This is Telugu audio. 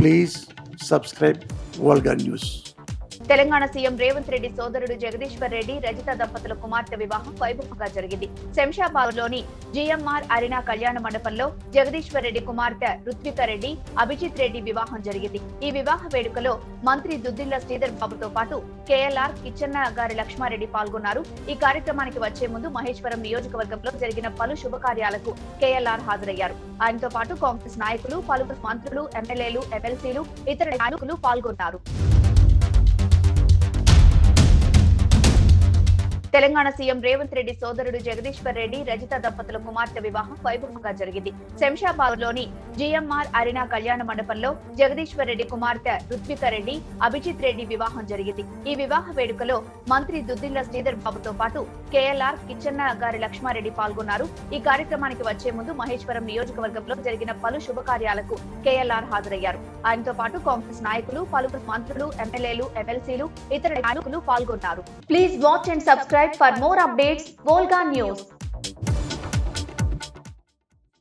Please subscribe Volga News. Telangana CM Revanth Reddy సోదరుడు జగదీశ్వర్ రెడ్డి రజిత దంపతుల కుమార్తె వివాహం వైభవంగా జరిగింది. శంషాబాద్లోని జిఎంఆర్ అరినా కళ్యాణ మండపంలో జగదీశ్వర్ రెడ్డి కుమార్తె రుత్విక రెడ్డి అభిజిత్ రెడ్డి వివాహం జరిగింది. ఈ వివాహ వేడుకలో మంత్రి దుద్దిల్ల శ్రీధర్ బాబుతో పాటు కేఎల్ఆర్ కిచ్చన్న గారి లక్ష్మారెడ్డి పాల్గొన్నారు. ఈ కార్యక్రమానికి వచ్చే ముందు మహేశ్వరం నియోజకవర్గంలో జరిగిన పలు శుభకార్యాలకు కేఎల్ఆర్ హాజరయ్యారు. ఆయనతో పాటు కాంగ్రెస్ నాయకులు పలువురు మంత్రులు ఎమ్మెల్యేలు ఎమ్మెల్సీలు ఇతర నాయకులు పాల్గొన్నారు. తెలంగాణ సీఎం రేవంత్ రెడ్డి సోదరుడు జగదీశ్వర్ రెడ్డి రజిత దంపతుల కుమార్తె వివాహం వైభవంగా జరిగింది. శంషాబాద్లోని జిఎంఆర్ అరినా కళ్యాణ మండపంలో జగదీశ్వర్ రెడ్డి కుమార్తె రుత్విక రెడ్డి అభిజిత్ రెడ్డి వివాహం జరిగింది. ఈ వివాహ వేడుకలో మంత్రి దుద్దిల్ల శ్రీధర్ బాబుతో పాటు కేఎల్ఆర్ కిచ్చన్న గారి లక్ష్మారెడ్డి పాల్గొన్నారు. ఈ కార్యక్రమానికి వచ్చే ముందు మహేశ్వరం నియోజకవర్గంలో జరిగిన పలు శుభకార్యాలకు కేఎల్ఆర్ హాజరయ్యారు. ఆయనతో పాటు కాంగ్రెస్ నాయకులు పలువురు మంత్రులు ఎమ్మెల్యేలు ఎమ్మెల్సీలు ఇతర నాయకులు పాల్గొన్నారు. Please watch and subscribe for more updates Volga news